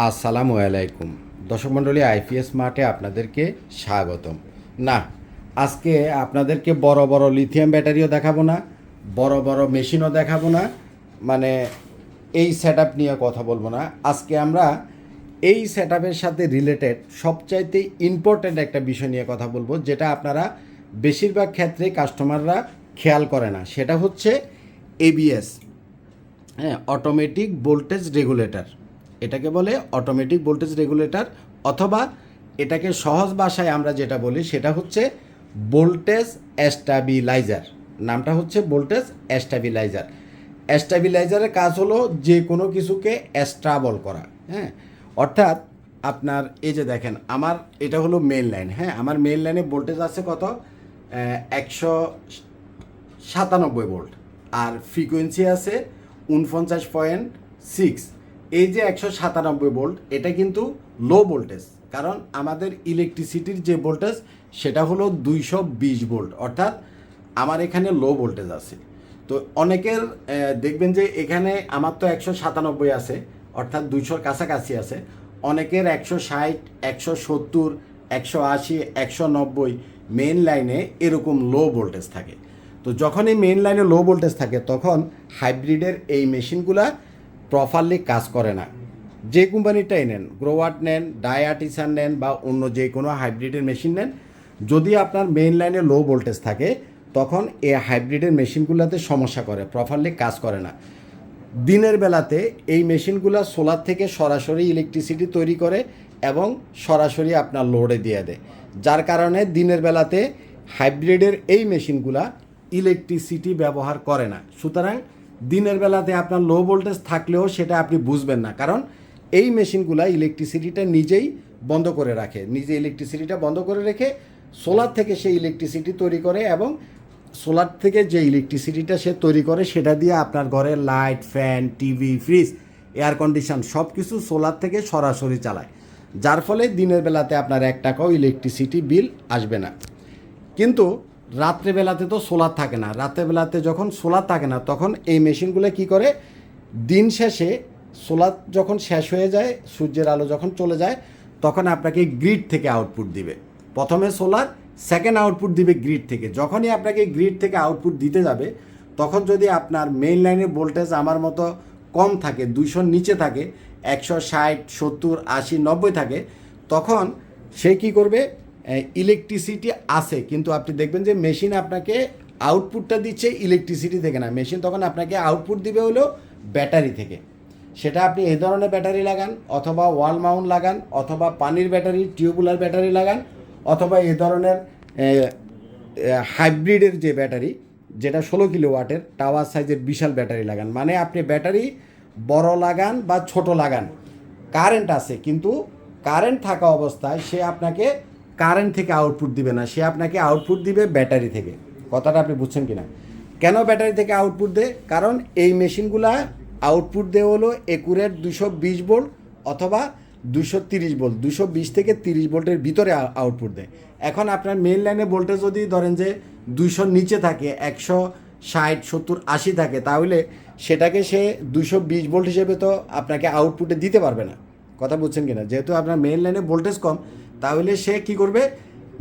আসসালামু আলাইকুম। দর্শক মণ্ডলী, আইপিএস মার্টে আপনাদেরকে স্বাগতম। না, আজকে আপনাদেরকে বড় বড় লিথিয়াম ব্যাটারিও দেখাবো না, বড় বড় মেশিনও দেখাবো না মানে এই সেট নিয়ে কথা বলব না। আজকে আমরা এই সেট সাথে রিলেটেড সবচাইতে ইম্পর্ট্যান্ট একটা বিষয় নিয়ে কথা বলব, যেটা আপনারা বেশিরভাগ ক্ষেত্রে কাস্টমাররা খেয়াল করে না। সেটা হচ্ছে এবিএস হ্যাঁ অটোমেটিক ভোল্টেজ রেগুলেটর এটাকে বলে অটোমেটিক ভোল্টেজ রেগুলেটর অথবা এটাকে সহজ ভাষায় আমরা যেটা বলি সেটা হচ্ছে ভোল্টেজ স্ট্যাবিলাইজার নামটা হচ্ছে ভোল্টেজ স্ট্যাবিলাইজার স্ট্যাবিলাইজারের কাজ হলো যে কোনো কিছুকে স্ট্রাবল করা হ্যাঁ? অর্থাৎ আপনার এই যে দেখেন, আমার এটা হলো মেন লাইন হ্যাঁ? আমার মেন লাইনে ভোল্টেজ আছে কত? একশো সাতানব্বই ভোল্ট আর ফ্রিকোয়েন্সি আছে উনপঞ্চাশ পয়েন্ট সিক্স এই যে একশো সাতানব্বই ভোল্ট, এটা কিন্তু লো ভোল্টেজ কারণ আমাদের ইলেকট্রিসিটির যে ভোল্টেজ সেটা হলো দুইশো বিশ ভোল্ট, অর্থাৎ আমার এখানে লো ভোল্টেজ আছে। তো অনেকের দেখবেন যে এখানে আমার তো একশো সাতানব্বই আছে, অর্থাৎ দুইশোর কাছাকাছি আছে। অনেকের একশো ষাট, একশো সত্তর, একশো আশি, একশো নব্বই মেন লাইনে এরকম লো ভোল্টেজ থাকে। তো যখন এই মেইন লাইনে লো ভোল্টেজ থাকে, তখন হাইব্রিডের এই মেশিনগুলা প্রপারলি কাজ করে না। যে কোম্পানিটাই নেন গ্রোয়াট নেন ডায়াটিসান নেন বা অন্য যে কোনো হাইব্রিডের মেশিন নেন, যদি আপনার মেইন লাইনে লো ভোল্টেজ থাকে, তখন এই হাইব্রিডের মেশিনগুলোতে সমস্যা করে প্রপারলি কাজ করে না। দিনের বেলাতে এই মেশিনগুলো সোলার থেকে সরাসরি ইলেকট্রিসিটি তৈরি করে এবং সরাসরি আপনার লোডে দিয়ে দেয়। যার কারণে দিনের বেলাতে হাইব্রিডের এই মেশিনগুলা ইলেকট্রিসিটি ব্যবহার করে না। সুতরাং দিনের বেলাতে আপনার লো ভোল্টেজ থাকলেও সেটা আপনি বুঝবেন না। কারণ এই মেশিনগুলা ইলেকট্রিসিটিটা নিজেই বন্ধ করে রাখে। নিজে ইলেকট্রিসিটিটা বন্ধ করে রেখে সোলার থেকে সে ইলেকট্রিসিটি তৈরি করে এবং সোলার থেকে যে ইলেকট্রিসিটিটা সে তৈরি করে সেটা দিয়ে আপনার ঘরের light fan TV fridge air condition সব কিছু সোলার থেকে সরাসরি চালায়। যার ফলে দিনের বেলাতে আপনার এক টাকাও ইলেকট্রিসিটি বিল আসবে না। কিন্তু রাত্রেবেলাতে তো সোলার থাকে না। রাত্রেবেলাতে যখন সোলার থাকে না, তখন এই মেশিনগুলো কি করে? দিন শেষে সোলার যখন শেষ হয়ে যায়, সূর্যের আলো যখন চলে যায়, তখন আপনাকে গ্রিড থেকে আউটপুট দিবে। প্রথমে সোলার সেকেন্ড আউটপুট দিবে গ্রিড থেকে। যখনই আপনাকে গ্রিড থেকে আউটপুট দিতে যাবে, তখন যদি আপনার মেইন লাইনের ভোল্টেজ আমার মতো কম থাকে দুইশোর নিচে থাকে, একশো ষাট, সত্তর, আশি, নব্বই থাকে, তখন সে কি করবে? ইলেকট্রিসিটি আছে। কিন্তু আপনি দেখবেন যে মেশিন আপনাকে আউটপুটটা দিচ্ছে ইলেকট্রিসিটি থেকে না। মেশিন তখন আপনাকে আউটপুট দিবে হলো ব্যাটারি থেকে। সেটা আপনি এই ধরনের ব্যাটারি লাগান, অথবা ওয়াল মাউন্ট লাগান, অথবা পানির ব্যাটারি টিউবুলার ব্যাটারি লাগান, অথবা এই ধরনের হাইব্রিডের যে ব্যাটারি যেটা ষোলো কিলো ওয়াটের টাওয়ার সাইজের বিশাল ব্যাটারি লাগান। মানে আপনি ব্যাটারি বড় লাগান বা ছোট লাগান। কারেন্ট আছে, কিন্তু কারেন্ট থাকা অবস্থায় সে আপনাকে কারেন্ট থেকে আউটপুট দিবে না, সে আপনাকে আউটপুট দিবে ব্যাটারি থেকে। কথাটা আপনি বুঝছেন কি না কেন ব্যাটারি থেকে আউটপুট দেয়? কারণ এই মেশিনগুলা আউটপুট দেয় হলো একুরেট দুশো বিশ ভোল্ট অথবা দুশো তিরিশ ভোল্ট দুশো বিশ থেকে তিরিশ ভোল্টের ভিতরে আউটপুট দেয়। এখন আপনার মেইন লাইনে ভোল্টেজ যদি ধরেন যে দুইশোর নিচে থাকে, একশো ষাট, সত্তর, আশি থাকে, তাহলে সেটাকে সে দুশো বিশ ভোল্ট হিসেবে তো আপনাকে আউটপুটে দিতে পারবে না। কথা বুঝছেন কিনা? যেহেতু আপনার মেন লাইনে ভোল্টেজ কম তাহলে সে কি করবে?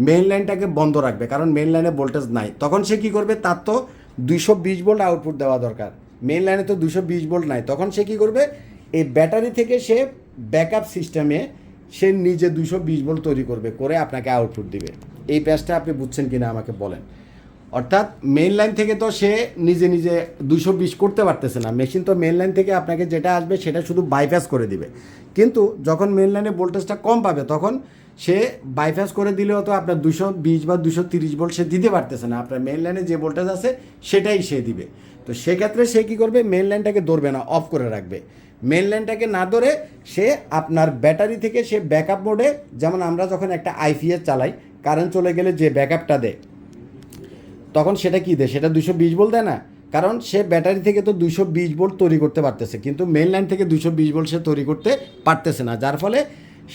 মেইন লাইনটাকে বন্ধ রাখবে, কারণ মেইন লাইনে ভোল্টেজ নাই। তখন সে কি করবে? তার তো দুইশো বিশ ভোল্ট আউটপুট দেওয়া দরকার। মেইন লাইনে তো দুশো বিশ ভোল্ট নাই। তখন সে কি করবে? এই ব্যাটারি থেকে সে ব্যাকআপ সিস্টেমে সে নিজে দুশো বিশ ভোল্ট তৈরি করবে, করে আপনাকে আউটপুট দিবে। এই প্যাচটা আপনি বুঝছেন কিনা আমাকে বলেন। অর্থাৎ মেইন লাইন থেকে তো সে নিজে নিজে দুশো বিশ করতে পারতেছে না। মেশিন তো মেইন লাইন থেকে আপনাকে যেটা আসবে সেটা শুধু বাইপাস করে দিবে। কিন্তু যখন মেইন লাইনে ভোল্টেজটা কম পাবে, তখন সে বাইপাস করে দিলেও তো আপনার দুশো বিশ বা দুশো তিরিশ ভোল্ট সে দিতে পারতেছে না। আপনার মেন লাইনে যে ভোল্টেজ আছে, সেটাই সে দিবে। তো সেক্ষেত্রে সে কী করবে? মেন লাইনটাকে ধরবে না অফ করে রাখবে। মেন লাইনটাকে না ধরে সে আপনার ব্যাটারি থেকে সে ব্যাকআপ মোডে যেমন আমরা যখন একটা আইপিএস চালাই কারেন্ট চলে গেলে যে ব্যাকআপটা দেয়, তখন সেটা কী দেয়? সেটা দুশো বিশ ভোল্ট দেয় না। কারণ সে ব্যাটারি থেকে তো দুশো বিশ ভোল্ট তৈরি করতে পারতেছে, কিন্তু মেন লাইন থেকে দুশো বিশ ভোল্ট সে তৈরি করতে পারতেছে না। যার ফলে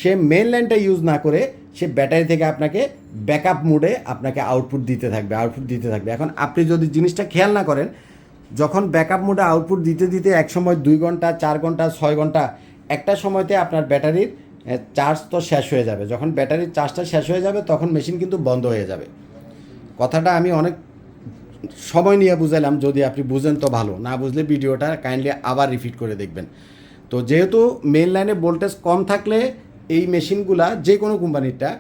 সে মেন লাইনটা ইউজ না করে সে ব্যাটারি থেকে আপনাকে ব্যাকআপ মোডে আপনাকে আউটপুট দিতে থাকবে আউটপুট দিতে থাকবে। এখন আপনি যদি জিনিসটা খেয়াল না করেন, যখন ব্যাকআপ মোডে আউটপুট দিতে দিতে এক সময় দুই ঘণ্টা, চার ঘণ্টা, ছয় ঘণ্টা, একটা সময়তে আপনার ব্যাটারির চার্জ তো শেষ হয়ে যাবে। যখন ব্যাটারির চার্জটা শেষ হয়ে যাবে, তখন মেশিন কিন্তু বন্ধ হয়ে যাবে। কথাটা আমি অনেক সময় নিয়ে বুঝালাম, যদি আপনি বুঝেন তো ভালো, না বুঝলে ভিডিওটা কাইন্ডলি আবার রিপিট করে দেখবেন। তো যেহেতু মেন লাইনে ভোল্টেজ কম থাকলে এই মেশিনগুলা যে কোনো কোম্পানিরটা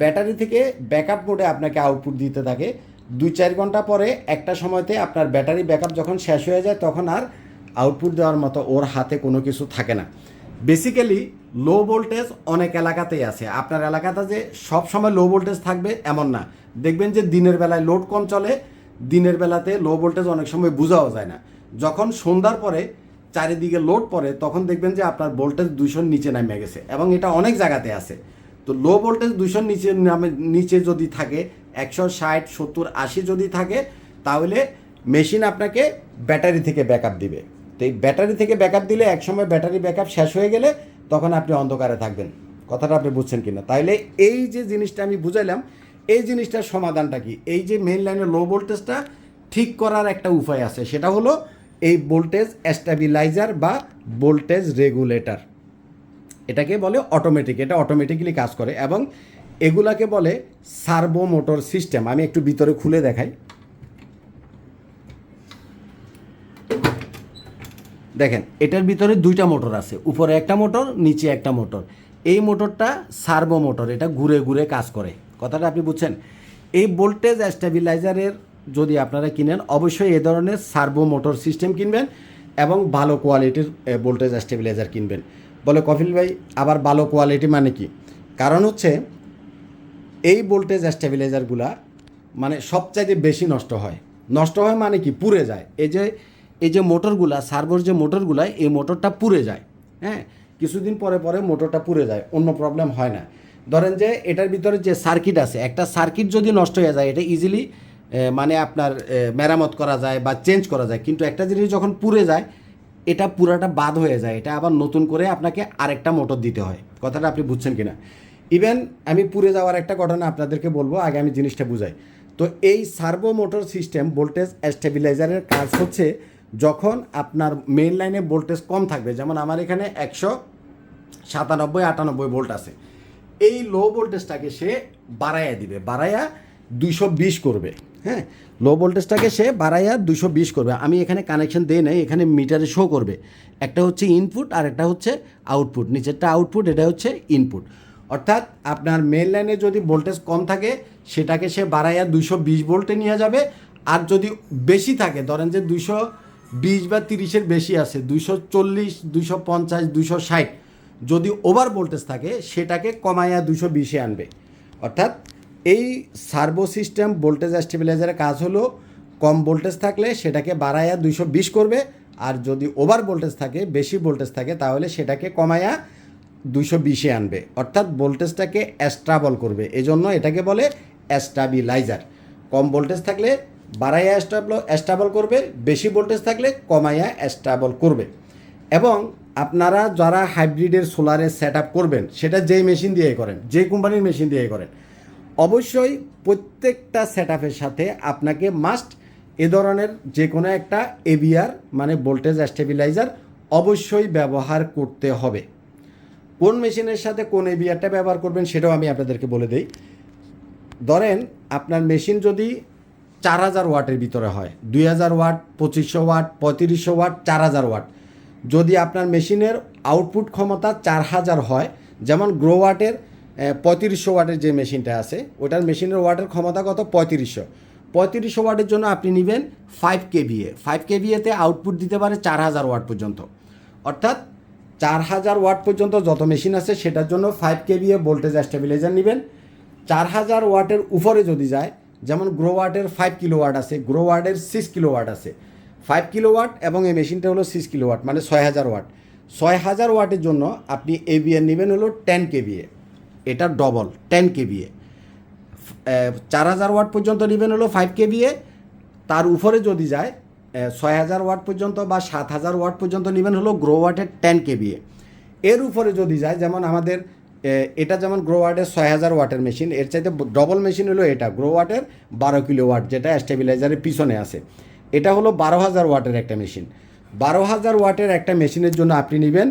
ব্যাটারি থেকে ব্যাকআপ মোডে আপনাকে আউটপুট দিতে থাকে। দুই চার ঘণ্টা পরে একটা সময়তে আপনার ব্যাটারি ব্যাকআপ যখন শেষ হয়ে যায়, তখন আর আউটপুট দেওয়ার মতো ওর হাতে কোনো কিছু থাকে না। বেসিক্যালি লো ভোল্টেজ অনেক এলাকাতেই আছে। আপনার এলাকাতে যে সব সময় লো ভোল্টেজ থাকবে এমন না। দেখবেন যে দিনের বেলায় লোড কম চলে, দিনের বেলাতে লো ভোল্টেজ অনেক সময় বোঝাও যায় না। যখন সন্ধ্যার পরে চারিদিকে লোড পড়ে, তখন দেখবেন যে আপনার ভোল্টেজ দুইশোর নিচে নামে গেছে এবং এটা অনেক জায়গাতে আছে। তো লো ভোল্টেজ দুইশোর নিচে নামে, নিচে যদি থাকে, একশো ষাট, সত্তর, আশি যদি থাকে, তাহলে মেশিন আপনাকে ব্যাটারি থেকে ব্যাকআপ দিবে। তো এই ব্যাটারি থেকে ব্যাকআপ দিলে একসময় ব্যাটারি ব্যাকআপ শেষ হয়ে গেলে তখন আপনি অন্ধকারে থাকবেন। কথাটা আপনি বুঝছেন কি না তাইলে এই যে জিনিসটা আমি বুঝাইলাম, এই জিনিসটার সমাধানটা কি? এই যে মেইন লাইনের লো ভোল্টেজটা ঠিক করার একটা উপায় আছে, সেটা হলো এই ভোল্টেজ স্ট্যাবিলাইজার বা ভোল্টেজ রেগুলেটর। এটাকে বলে অটোমেটিক এটা অটোমেটিক্যালি কাজ করে এবং এগুলাকে বলে সার্ভো মোটর সিস্টেম। আমি একটু ভিতরে খুলে দেখাই। দেখেন, এটার ভিতরে দুইটা মোটর আছে। উপরে একটা মোটর, নিচে একটা মোটর। এই মোটরটা সার্ভো মোটর এটা ঘুরে ঘুরে কাজ করে। কথাটা আপনি বুঝছেন? এই ভোল্টেজ স্টেবিলাইজারের যদি আপনারা কিনেন, অবশ্যই এ ধরনের সার্ভো মোটর সিস্টেম কিনবেন এবং ভালো কোয়ালিটির ভোল্টেজ স্টেবিলাইজার কিনবেন। বলে কফিল ভাই, আবার ভালো কোয়ালিটি মানে কি? কারণ হচ্ছে, এই ভোল্টেজ স্টেবিলাইজারগুলা মানে সবচাইতে বেশি নষ্ট হয়। নষ্ট হয় মানে কি? পুড়ে যায়। এই যে এই যে মোটরগুলা সার্ভোর যে মোটরগুলা, এই মোটরটা পুড়ে যায়। হ্যাঁ? কিছুদিন পরে পরে মোটরটা পুড়ে যায়, অন্য প্রবলেম হয় না। ধরেন যে, এটার ভিতরে যে সার্কিট আছে, একটা সার্কিট যদি নষ্ট হয়ে যায়, এটা ইজিলি মানে আপনার মেরামত করা যায় বা চেঞ্জ করা যায়। কিন্তু একটা জিনিস যখন পুড়ে যায়, এটা পুরাটা বাদ হয়ে যায়। এটা আবার নতুন করে আপনাকে আরেকটা মোটর দিতে হয়। কথাটা আপনি বুঝছেন কিনা? ইভেন আমি পুড়ে যাওয়ার একটা ঘটনা আপনাদেরকে বলব, আগে আমি জিনিসটা বুঝাই। তো এই সার্ভো মোটর সিস্টেম ভোল্টেজ স্টেবিলাইজারের কাজ হচ্ছে যখন আপনার মেন লাইনে ভোল্টেজ কম থাকবে, যেমন আমার এখানে একশো সাতানব্বই, আটানব্বই ভোল্ট আছে। এই লো ভোল্টেজটাকে সে বাড়াইয়া দিবে, বাড়াইয়া দুইশো বিশ করবে। হ্যাঁ লো ভোল্টেজটাকে সে বাড়াইয়া দুশো বিশ করবে। আমি এখানে কানেকশন দিই নাই, এখানে মিটারে শো করবে। একটা হচ্ছে ইনপুট আর একটা হচ্ছে আউটপুট নিচেরটা আউটপুট এটা হচ্ছে ইনপুট অর্থাৎ আপনার মেন লাইনে যদি ভোল্টেজ কম থাকে, সেটাকে সে বাড়াইয়া দুশো বিশ ভোল্টে নিয়ে যাবে। আর যদি বেশি থাকে, ধরেন যে দুশো বিশ বা তিরিশের বেশি আছে দুশো চল্লিশ, দুইশো পঞ্চাশ দুশো ষাট, যদি ওভার ভোল্টেজ থাকে, সেটাকে কমাইয়া দুশো বিশে আনবে। অর্থাৎ এই সার্ভো সিস্টেম ভোল্টেজ স্টেবিলাইজারের কাজ হলো কম ভোল্টেজ থাকলে সেটাকে বাড়াইয়া দুইশো বিশ করবে, আর যদি ওভার ভোল্টেজ থাকে, বেশি ভোল্টেজ থাকে, তাহলে সেটাকে কমাইয়া দুইশো বিশে আনবে। অর্থাৎ ভোল্টেজটাকে অ্যাস্ট্রাবল করবে। এজন্য এটাকে বলে অ্যাস্টাবিলাইজার কম ভোল্টেজ থাকলে বাড়াইয়া স্টাবল স্টাবল করবে, বেশি ভোল্টেজ থাকলে কমাইয়া স্টাবল করবে। এবং আপনারা যারা হাইব্রিডের সোলারের সেট করবেন, সেটা যেই মেশিন দিয়ে করেন যে কোম্পানির মেশিন দিয়ে করেন অবশ্যই প্রত্যেকটা সেট সাথে আপনাকে মাস্ট এ ধরনের যে কোনো একটা এবিআর মানে ভোল্টেজ স্টেবিলাইজার অবশ্যই ব্যবহার করতে হবে। কোন মেশিনের সাথে কোন এবিআরটা ব্যবহার করবেন সেটাও আমি আপনাদেরকে বলে দিই। ধরেন, আপনার মেশিন যদি চার হাজার ওয়াটের ভিতরে হয়, দুই হাজার ওয়াট, পঁচিশশো ওয়াট, পঁয়ত্রিশশো ওয়াট, চার হাজার ওয়াট। যদি আপনার মেশিনের আউটপুট ক্ষমতা চার হাজার হয়, যেমন গ্রো ওয়াটের পঁয়ত্রিশশো ওয়াটের যে মেশিনটা আছে, ওটার মেশিনের ওয়াটের ক্ষমতা কত? পঁয়ত্রিশশো। পঁয়ত্রিশশো ওয়াটের জন্য আপনি নেবেন ফাইভ কেভিএ ফাইভ কেভিএতে আউটপুট দিতে পারে চার হাজার ওয়াট পর্যন্ত। অর্থাৎ চার হাজার ওয়াট পর্যন্ত যত মেশিন আছে, সেটার জন্য ফাইভ কেভিএ ভোল্টেজ স্টেবিলাইজার নেবেন। চার হাজার ওয়াটের উপরে যদি যায়, যেমন গ্রো ওয়াটের ফাইভ কিলো ওয়াট আছে গ্রো ওয়াটের সিক্স কিলো ওয়াট আছে। ফাইভ কিলো ওয়াট এবং এই মেশিনটা হলো সিক্স কিলো ওয়াট মানে ছয় হাজার ওয়াট। ছয় হাজার ওয়াটের জন্য আপনি এবিএ নেবেন হলো টেন কেবিএ এটা ডবল টেন কেবিএ চার হাজার ওয়াট পর্যন্ত নেবেন হলো ফাইভ কেবিএ তার উপরে যদি যায় ছয় হাজার ওয়াট পর্যন্ত বা সাত হাজার ওয়াট পর্যন্ত নেবেন হলো গ্রো ওয়াটের টেন কেবিএ এর উপরে যদি যায়, যেমন আমাদের এটা যেমন গ্রো ওয়াটের ছয় হাজার ওয়াটের মেশিন এর চাইতে ডবল মেশিন হলো এটা গ্রো ওয়াটের বারো কিলো ওয়াট যেটা স্টেবিলাইজারের পিছনে আছে। এটা হলো বারো হাজার ওয়াটের একটা মেশিন বারো হাজার ওয়াটের একটা মেশিনের জন্য আপনি নেবেন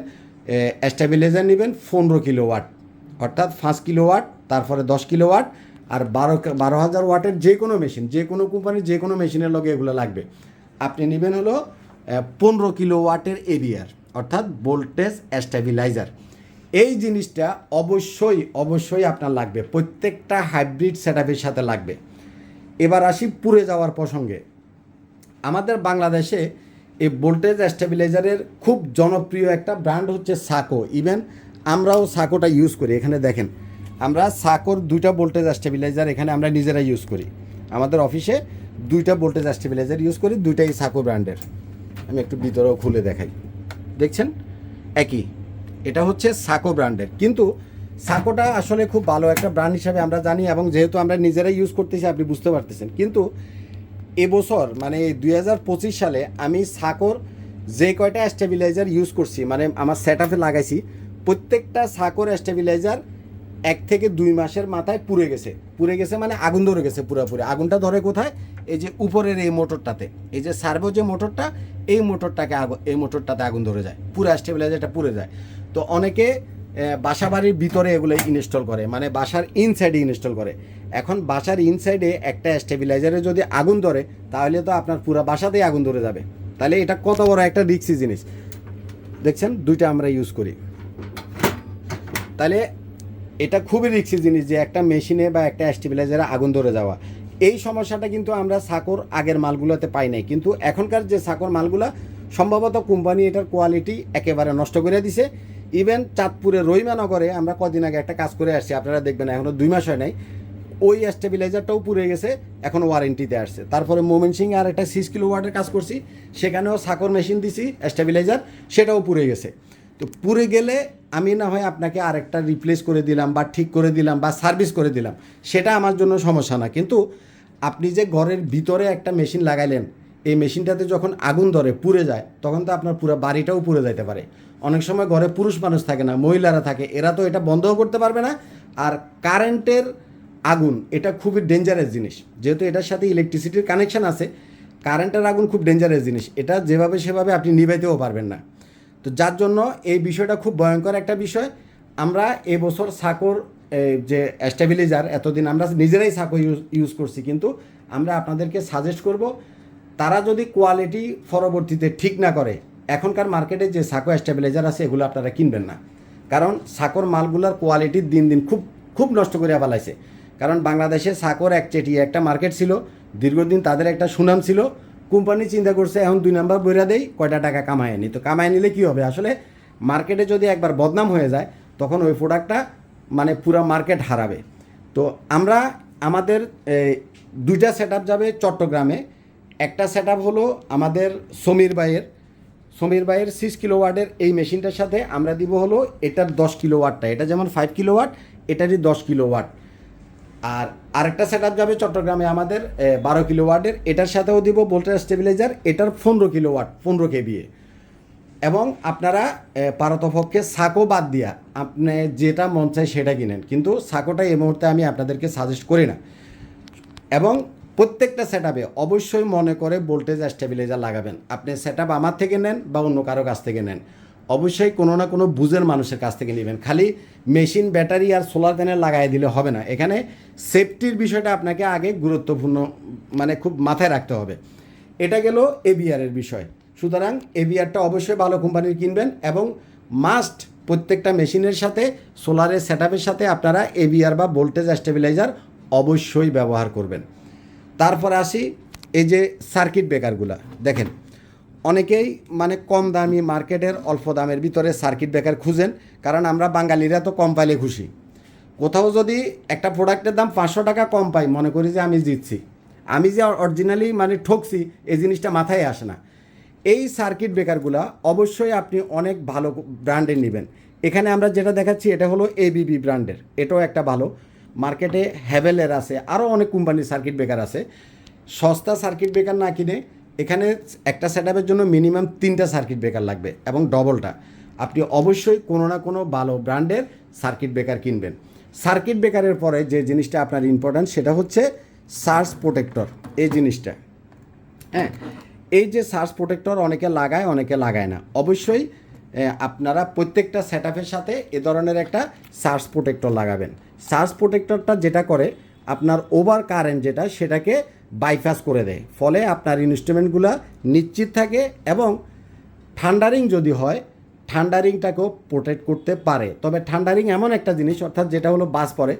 স্টেবিলাইজার নেবেন, পনেরো কিলো ওয়াট অর্থাৎ পাঁচ কিলো ওয়াট তারপরে দশ কিলো ওয়াট আর বারো বারো হাজার ওয়াটের যে কোনো মেশিন, যে কোনো কোম্পানির যে কোনো মেশিনের লগে এগুলো লাগবে। আপনি নেবেন হলো পনেরো কিলো ওয়াটের এবিআর অর্থাৎ ভোল্টেজ স্টেবিলাইজার। এই জিনিসটা অবশ্যই অবশ্যই আপনার লাগবে। প্রত্যেকটা হাইব্রিড সেটআপের সাথে লাগবে। এবার আসি পুড়ে যাওয়ার প্রসঙ্গে। আমাদের বাংলাদেশে এই ভোল্টেজ স্টেবিলাইজারের খুব জনপ্রিয় একটা ব্র্যান্ড হচ্ছে সাকো। ইভেন আমরাও সাকোটা ইউজ করি। এখানে দেখেন, আমরা সাকোর দুইটা ভোল্টেজ স্টেবিলাইজার এখানে আমরা নিজেরা ইউজ করি। আমাদের অফিসে দুইটা ভোল্টেজ স্টেবিলাইজার ইউজ করি, দুইটাই সাকো ব্র্যান্ডের আমি একটু ভিতরেও খুলে দেখাই। দেখছেন? একই। এটা হচ্ছে সাকো ব্র্যান্ডের কিন্তু সাকোটা আসলে খুব ভালো একটা ব্র্যান্ড হিসাবে আমরা জানি এবং যেহেতু আমরা নিজেরাই ইউজ করতেছি, আপনি বুঝতে পারতেছেন। কিন্তু এবছর মানে দুই হাজার পঁচিশ সালে আমি সাকোর যে কয়টা স্টেবিলাইজার ইউজ করছি মানে আমার সেট আপে লাগাইছি প্রত্যেকটা সাকোর স্টেবিলাইজার এক থেকে দুই মাসের মাথায় পুড়ে গেছে। পুড়ে গেছে মানে আগুন ধরে গেছে পুরোপুরি। আগুনটা ধরে কোথায়? এই যে উপরের এই মোটরটাতে। এই যে সার্ভো যে মোটরটা, এই মোটরটাকে আগুন এই মোটরটাতে আগুন ধরে যায়। পুরো স্টেবিলাইজারটা পুড়ে যায়। তো অনেকে বাসা বাড়ির ভিতরে এগুলো ইনস্টল করে মানে বাসার ইনসাইডে ইনস্টল করে। এখন বাসার ইনসাইডে একটা স্টেবিলাইজারে যদি আগুন ধরে, তাহলে তো আপনার পুরো বাসাতেই আগুন ধরে যাবে। তাহলে এটা কত বড় একটা রিক্সি জিনিস। দেখছেন, দুইটা আমরা ইউজ করি। তাহলে এটা খুবই রিক্সি জিনিস যে একটা মেশিনে বা একটা স্টেবিলাইজারে আগুন ধরে যাওয়া। এই সমস্যাটা কিন্তু আমরা সাকোর আগের মালগুলোতে পাই নাই। কিন্তু এখনকার যে সাকোর মালগুলা, সম্ভবত কোম্পানি এটার কোয়ালিটি একেবারে নষ্ট করে দিছে। ইভেন চাঁদপুরে রহিমানগরে আমরা কদিন আগে একটা কাজ করে আসছি, আপনারা দেখবেন এখনও দুই মাস হয় নাই। ওই স্টেবিলাইজারটাও পুড়ে গেছে, এখন ওয়ারেন্টিতে আসছে। তারপরে মোমেন সিং আর একটা সিক্স কিলো ওয়াটের কাজ করছি, সেখানেও সাকর মেশিন দিছি, স্টেবিলাইজার, সেটাও পুড়ে গেছে। তো পুড়ে গেলে আমি না হয় আপনাকে আরেকটা রিপ্লেস করে দিলাম বা ঠিক করে দিলাম বা সার্ভিস করে দিলাম। সেটা আমার জন্য সমস্যা না। কিন্তু আপনি যে ঘরের ভিতরে একটা মেশিন লাগাইলেন, এই মেশিনটাতে যখন আগুন ধরে, পুড়ে যায়, তখন তো আপনার পুরো বাড়িটাও পুড়ে যাইতে পারে। অনেক সময় ঘরে পুরুষ মানুষ থাকে না, মহিলারা থাকে, এরা তো এটা বন্ধও করতে পারবে না। আর কারেন্টের আগুন, এটা খুবই ডেঞ্জারাস জিনিস। যেহেতু এটার সাথে ইলেকট্রিসিটির কানেকশন আছে কারেন্টের আগুন খুব ডেঞ্জারাস জিনিস। এটা যেভাবে সেভাবে আপনি নিভাইতেও পারবেন না। তো যার জন্য এই বিষয়টা খুব ভয়ঙ্কর একটা বিষয়। আমরা এবছর সাকোর যে স্টেবিলাইজার, এতদিন আমরা নিজেরাই সাকো ইউজ ইউজ করছি, কিন্তু আমরা আপনাদেরকে সাজেস্ট করব, তারা যদি কোয়ালিটি পরবর্তীতে ঠিক না করে, এখনকার মার্কেটে যে সাকো স্টেবিলাইজার আছে, এগুলো আপনারা কিনবেন না। কারণ সাকোর মালগুলোর কোয়ালিটি দিন দিন খুব খুব নষ্ট করে ফেলাইছে। কারণ বাংলাদেশে সাকোর এক চেটিয়ে একটা মার্কেট ছিল, দীর্ঘদিন তাদের একটা সুনাম ছিল কোম্পানি চিন্তা করছে, এখন দুই নাম্বার বইরা দেই, কয়টা টাকা কামায় নি? তো কামায় নিলে কী হবে? আসলে মার্কেটে যদি একবার বদনাম হয়ে যায়, তখন ওই প্রোডাক্টটা মানে পুরো মার্কেট হারাবে। তো আমরা, আমাদের দুইটা সেট যাবে চট্টগ্রামে। একটা সেট হলো আমাদের সমীর ভাইয়ের। সমীর ভাইয়ের সিক্স কিলো ওয়াটের এই মেশিনটার সাথে আমরা দিব হলো এটার দশ কিলো ওয়াটটা এটা যেমন ফাইভ কিলো ওয়াট এটারই দশ কিলো ওয়াট আর আরেকটা সেট আপ যাবে চট্টগ্রামে আমাদের বারো কিলো ওয়াটের এটার সাথেও দিব ভোল্টেজ স্টেবিলাইজার এটার পনেরো কিলো ওয়াট পনেরো কেবিএ। এবং আপনারা পারতপক্ষে সাকো বাদ দিয়া আপনি যেটা মন চায় সেটা কিনেন। কিন্তু সাকোটা এই মুহূর্তে আমি আপনাদেরকে সাজেস্ট করি না। এবং প্রত্যেকটা সেট অবশ্যই মনে করে ভোল্টেজ স্টেবিলাইজার লাগাবেন। আপনি সেট আমার থেকে নেন বা অন্য কারও কাছ থেকে নেন। অবশ্যই কোনো না কোনো বুঝের মানুষের কাছ থেকে নেবেন। খালি মেশিন, ব্যাটারি আর সোলার প্যানেল লাগাই দিলে হবে না। এখানে সেফটির বিষয়টা আপনাকে আগে গুরুত্বপূর্ণ মানে খুব মাথায় রাখতে হবে। এটা গেল এবিআরের বিষয়। সুতরাং এবিআরটা অবশ্যই ভালো কোম্পানির কিনবেন এবং মাস্ট প্রত্যেকটা মেশিনের সাথে, সোলারের সেট সাথে আপনারা এবিআর বা ভোল্টেজ স্টেবিলাইজার অবশ্যই ব্যবহার করবেন। তারপর আসি এই যে সার্কিট ব্রেকারগুলা দেখেন অনেকেই মানে কম দামি মার্কেটের অল্প দামের ভিতরে সার্কিট ব্রেকার খুঁজেন, কারণ আমরা বাঙালিরা তো কম পাইলে খুশি। কোথাও যদি একটা প্রোডাক্টের দাম পাঁচশো টাকা কম পাই, মনে করি যে আমি জিতছি। আমি যে অরিজিনালি মানে ঠকছি, এই জিনিসটা মাথায় আসে না। এই সার্কিট ব্রেকারগুলো অবশ্যই আপনি অনেক ভালো ব্র্যান্ডের নেবেন। এখানে আমরা যেটা দেখাচ্ছি, এটা হলো এবিবি ব্র্যান্ডের এটাও একটা ভালো। মার্কেটে হ্যাভেলের আছে আরও অনেক কোম্পানির সার্কিট ব্রেকার আছে। সস্তা সার্কিট ব্রেকার না কিনে এখানে একটা সেট জন্য মিনিমাম তিনটা সার্কিট ব্রেকার লাগবে এবং ডবলটা আপনি অবশ্যই কোনো না কোনো ভালো ব্র্যান্ডের সার্কিট ব্রেকার কিনবেন। সার্কিট ব্রেকারের পরে যে জিনিসটা আপনার ইম্পর্ট্যান্ট সেটা হচ্ছে সার্চ প্রোটেক্টর এই জিনিসটা। হ্যাঁ এই যে সার্চ প্রোটেক্টর অনেকে লাগায় অনেকে লাগায় না। অবশ্যই আপনারা প্রত্যেকটা সেট সাথে এ ধরনের একটা সার্চ প্রোটেক্টর লাগাবেন। সার্চ প্রোটেক্টরটা যেটা করে আপনার ওভার কারেন্ট যেটা, সেটাকে বাইপাস করে দেয়। ফলে আপনার ইনস্ট্রুমেন্টগুলো নিশ্চিত থাকে এবং ঠান্ডারিং যদি হয় ঠান্ডারিংটাকেও প্রোটেক্ট করতে পারে। তবে ঠান্ডারিং এমন একটা জিনিস, অর্থাৎ যেটা হলো বাস পরে,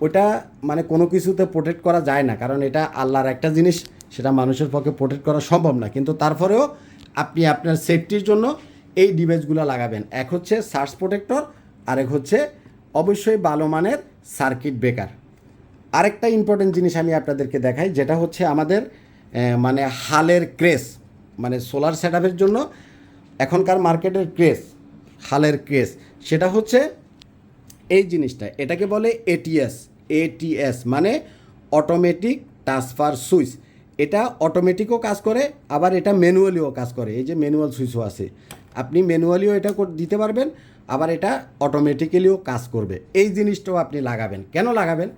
ওটা মানে কোনো কিছুতে প্রোটেক্ট করা যায় না। কারণ এটা আল্লাহর একটা জিনিস, সেটা মানুষের পক্ষে প্রোটেক্ট করা সম্ভব না। কিন্তু তারপরেও আপনি আপনার সেফটির জন্য এই ডিভাইসগুলো লাগাবেন। এক হচ্ছে সার্চ প্রোটেক্টর আরেক হচ্ছে অবশ্যই ভালো মানের সার্কিট ব্রেকার আরেকটা ইম্পর্টেন্ট জিনিস আমি আপনাদেরকে দেখাই, যেটা হচ্ছে আমাদের মানে হালের ক্রেস মানে সোলার সেট জন্য এখনকার মার্কেটের ক্রেস হালের ক্রেস সেটা হচ্ছে এই জিনিসটা, এটাকে বলে এটিএস এটিএস মানে অটোমেটিক ট্রান্সফার সুইচ এটা অটোমেটিকও কাজ করে, আবার এটা ম্যানুয়ালিও কাজ করে। এই যে ম্যানুয়াল সুইচও আছে। আপনি ম্যানুয়ালিও এটা দিতে পারবেন, আবার এটা অটোমেটিক্যালিও কাজ করবে। এই জিনিসটাও আপনি লাগাবেন। কেন লাগাবেন?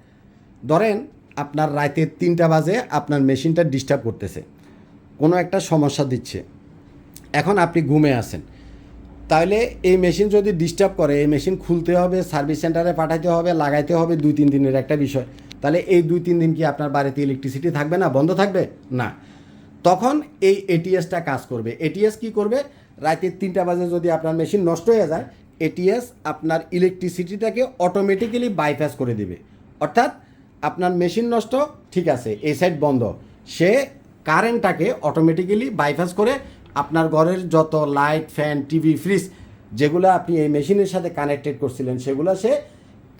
ধরেন আপনার রাতে তিনটা বাজে, আপনার মেশিনটা ডিস্টার্ব করতেছে। কোনো একটা সমস্যা দিচ্ছে। এখন আপনি ঘুমে আছেন। তাহলে এই মেশিন যদি ডিস্টার্ব করে, এই মেশিন খুলতে হবে সার্ভিস সেন্টারে পাঠাইতে হবে, লাগাইতে হবে দুই, তিন দিনের একটা বিষয়। তাহলে এই দুই, তিন দিন কি আপনার বাড়িতে ইলেকট্রিসিটি থাকবে না, বন্ধ থাকবে? না। তখন এই এটিএসটা কাজ করবে। এটিএস কি করবে? রাতে তিনটা বাজে যদি আপনার মেশিন নষ্ট হয়ে যায় এটিএস আপনার ইলেকট্রিসিটিটাকে অটোমেটিক্যালি বাইপাস করে দেবে। অর্থাৎ আপনার মেশিন নষ্ট, ঠিক আছে, এই সাইড বন্ধ। সে কারেন্টটাকে অটোমেটিক্যালি বাইপাস করে আপনার ঘরের যত লাইট ফ্যান টিভি ফ্রিজ যেগুলো আপনি এই মেশিনের সাথে কানেক্টেড করছিলেন, সেগুলো সে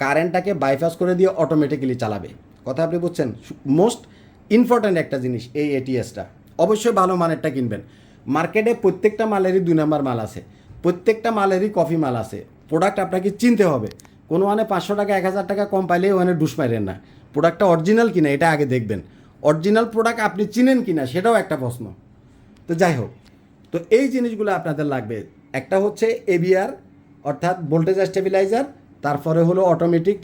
কারেন্টটাকে বাইপাস করে দিয়ে অটোমেটিক্যালি চালাবে। কথা আপনি বুঝছেন? মোস্ট ইম্পর্ট্যান্ট একটা জিনিস এই এটিএসটা অবশ্যই ভালো মানেরটা কিনবেন। মার্কেটে প্রত্যেকটা মালেরই দুই নাম্বার মাল আছে। প্রত্যেকটা মালেরই কফি মাল আছে। প্রোডাক্ট আপনাকে চিনতে হবে। কোনো মানে পাঁচশো টাকা, এক হাজার টাকা কম পাইলে ওখানে ডুস মারেন না। প্রোডাক্টটা অরিজিনাল কিনা এটা আগে দেখবেন। অরিজিনাল প্রোডাক্ট আপনি চিনেন কিনা সেটাও একটা প্রশ্ন। তো যাই হোক, তো এই জিনিসগুলো আপনাদের লাগবে। একটা হচ্ছে এবিআর অর্থাৎ ভোল্টেজ স্টেবিলাইজার, তারপরে হলো অটোমেটিক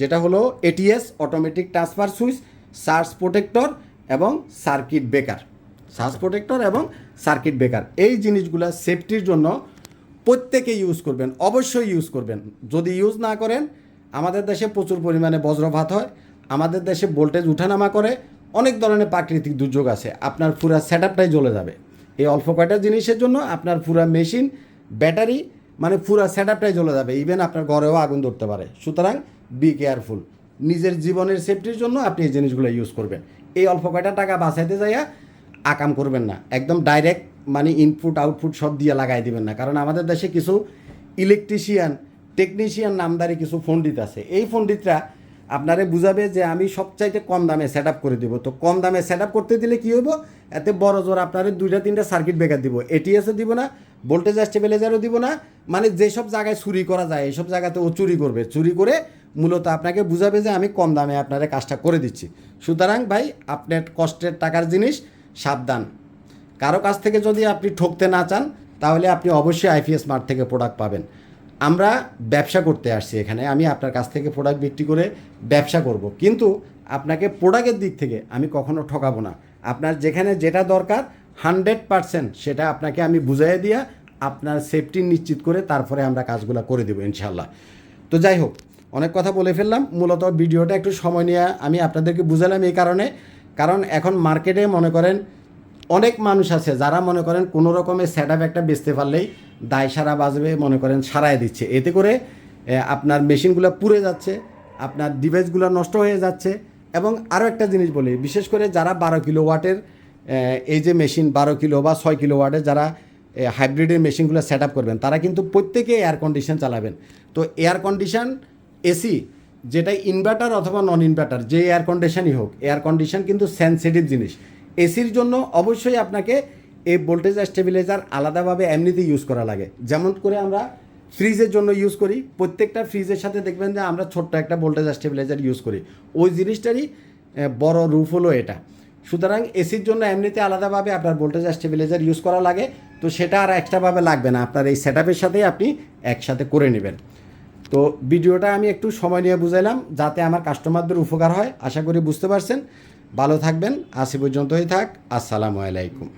যেটা হলো ATS automatic transfer switch surge protector এবং সার্কিট ব্রেকার সার্চ প্রোটেক্টর এবং সার্কিট ব্রেকার এই জিনিসগুলো সেফটির জন্য প্রত্যেকে ইউজ করবেন, অবশ্যই ইউজ করবেন। যদি ইউজ না করেন আমাদের দেশে প্রচুর পরিমাণে বজ্রপাত হয়, আমাদের দেশে ভোল্টেজ উঠানামা করে, অনেক ধরনের প্রাকৃতিক দুর্যোগ আছে। আপনার পুরা সেট আপটাই জ্বলে যাবে। এই অল্প কয়টা জিনিসের জন্য আপনার পুরা মেশিন, ব্যাটারি মানে পুরা সেট আপটাই জ্বলে যাবে। ইভেন আপনার ঘরেও আগুন ধরতে পারে। সুতরাং বি কেয়ারফুল নিজের জীবনের সেফটির জন্য আপনি এই জিনিসগুলো ইউজ করবেন। এই অল্প কয়টা টাকা বাঁচাইতে যাইয়া আকাম করবেন না। একদম ডাইরেক্ট মানে ইনপুট আউটপুট সব দিয়ে লাগাই দিবেন না। কারণ আমাদের দেশে কিছু ইলেকট্রিশিয়ান টেকনিশিয়ান নামদারি কিছু পণ্ডিত আছে এই পণ্ডিতরা আপনারে বুঝাবে যে আমি সবচাইতে কম দামে সেট করে দিব। তো কম দামে সেট করতে দিলে কী হইব? এতে বড় জোর আপনারে দুইটা, তিনটা সার্কিট ব্রেকার দিব। এটিএসও দিব না ভোল্টেজ স্টেবিলাইজারও দিব না। মানে যেসব জায়গায় চুরি করা যায় এইসব জায়গাতে ও চুরি করবে। চুরি করে মূলত আপনাকে বুঝাবে যে আমি কম দামে আপনারে কাজটা করে দিচ্ছি। সুতরাং ভাই, আপনার কষ্টের টাকার জিনিস, সাবধান। কারও কাছ থেকে যদি আপনি ঠকতে না চান, তাহলে আপনি অবশ্যই আইপিএস মার্ট থেকে প্রোডাক্ট পাবেন। আমরা ব্যবসা করতে আসছি এখানে, আমি আপনার কাছ থেকে প্রোডাক্ট বিক্রি করে ব্যবসা করব। কিন্তু আপনাকে প্রোডাক্টের দিক থেকে আমি কখনো ঠকাবো না। আপনার যেখানে যেটা দরকার হান্ড্রেড পারসেন্ট সেটা আপনাকে আমি বুঝাই দিয়া আপনার সেফটি নিশ্চিত করে তারপরে আমরা কাজগুলো করে দেবো ইনশাল্লাহ তো যাই হোক, অনেক কথা বলে ফেললাম। মূলত ভিডিওটা একটু সময় নিয়ে আমি আপনাদেরকে বুঝালাম এই কারণে। কারণ এখন মার্কেটে মনে করেন অনেক মানুষ আছে যারা মনে করেন কোনো রকমের আপ একটা বেচতে পারলেই দায় সারা বাজবে, মনে করেন সারায় দিচ্ছে। এতে করে আপনার মেশিনগুলো পুড়ে যাচ্ছে, আপনার ডিভাইসগুলো নষ্ট হয়ে যাচ্ছে। এবং আরও একটা জিনিস বলি, বিশেষ করে যারা বারো কিলো ওয়াটের এই যে মেশিন, বারো কিলো বা ছয় কিলো ওয়াটের যারা হাইব্রিডের মেশিনগুলো সেট আপ করবেন, তারা কিন্তু প্রত্যেকে এয়ার কন্ডিশন চালাবেন। তো এয়ার কন্ডিশন এসি যেটা ইনভার্টার অথবা নন ইনভার্টার যে এয়ার কন্ডিশনই হোক এয়ার কন্ডিশন কিন্তু সেন্সিটিভ জিনিস। এসির জন্য অবশ্যই আপনাকে এই ভোল্টেজ স্টেবিলাইজার আলাদাভাবে এমনিতে ইউজ করা লাগে। যেমন করে আমরা ফ্রিজের জন্য ইউজ করি, প্রত্যেকটা ফ্রিজের সাথে দেখবেন যে আমরা ছোট্ট একটা ভোল্টেজ স্টেবিলাইজার ইউজ করি। ওই জিনিসটারই বড় রূপ হলো এটা। সুতরাং এসির জন্য এমনিতে আলাদাভাবে আপনার ভোল্টেজ স্টেবিলাইজার ইউজ করা লাগে। তো সেটা আর এক্সট্রাভাবে লাগবে না। আপনার এই সেট আপের সাথেই আপনি একসাথে করে নেবেন। তো ভিডিওটা আমি একটু সময় নিয়ে বুঝাইলাম, যাতে আমার কাস্টমারদের উপকার হয়। আশা করি বুঝতে পারছেন। ভালো থাকবেন। আসি পর্যন্তই থাক। আসসালামু আলাইকুম।